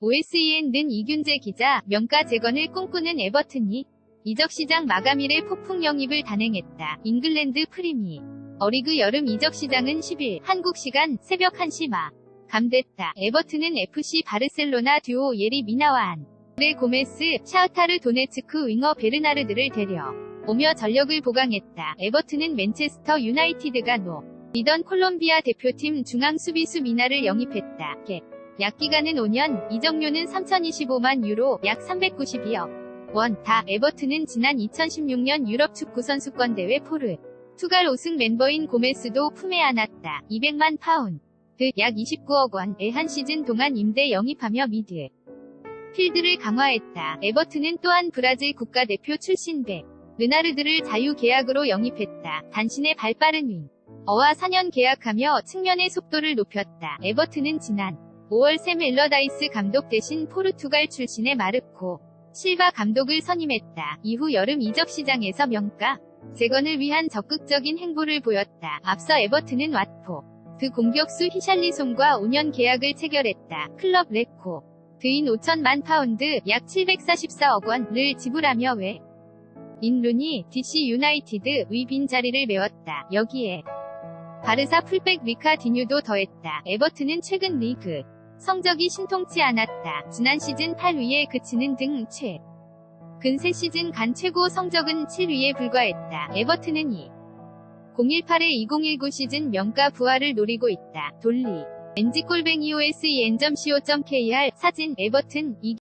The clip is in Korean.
OSEN 는 이균재 기자, 명가 재건을 꿈꾸는 에버튼이 이적 시장 마감일에 폭풍 영입을 단행했다. 잉글랜드 프리미 어리그 여름 이적 시장은 10일 한국 시간 새벽 1시 마 감됐다. 에버튼은 FC 바르셀로나 듀오 예리 미나와 안 레 고메스, 샤우타르 도네츠크 윙어 베르나르드를 데려 오며 전력을 보강했다. 에버튼은 맨체스터 유나이티드가 노 리던 콜롬비아 대표팀 중앙 수비수 미나를 영입했다. 개. 약 기간은 5년, 이적료는 3,025만 유로, 약 392억 원. 다 에버튼은 지난 2016년 유럽 축구 선수권 대회 포르 투갈 5승 멤버인 고메스도 품에 안았다. 200만 파운드, 약 29억 원의 한 시즌 동안 임대 영입하며 미드 필드를 강화했다. 에버튼은 또한 브라질 국가대표 출신 백 르나르드를 자유 계약으로 영입했다. 단신의 발빠른 윙. 어와 4년 계약하며 측면의 속도를 높였다. 에버튼은 지난 5월 샘 엘러다이스 감독 대신 포르투갈 출신의 마르코 실바 감독을 선임했다. 이후 여름 이적 시장에서 명가 재건을 위한 적극적인 행보를 보였다. 앞서 에버튼은 왓포 드 공격수 히샬리송과 5년 계약을 체결했다. 클럽 레코 드인 5천만 파운드 약 744억 원을 지불하며 외 인룬이 DC 유나이티드 의빈 자리를 메웠다. 여기에 바르사 풀백 리카디뉴도 더했다. 에버튼은 최근 리그 성적이 신통치 않았다. 지난 시즌 8위에 그치는 등 최. 근 3시즌 간 최고 성적은 7위에 불과했다. 에버튼은 2. 018의2019 시즌 명가 부활을 노리고 있다. 돌리. NG골뱅이 OSEN.co.kr 사진 에버튼 이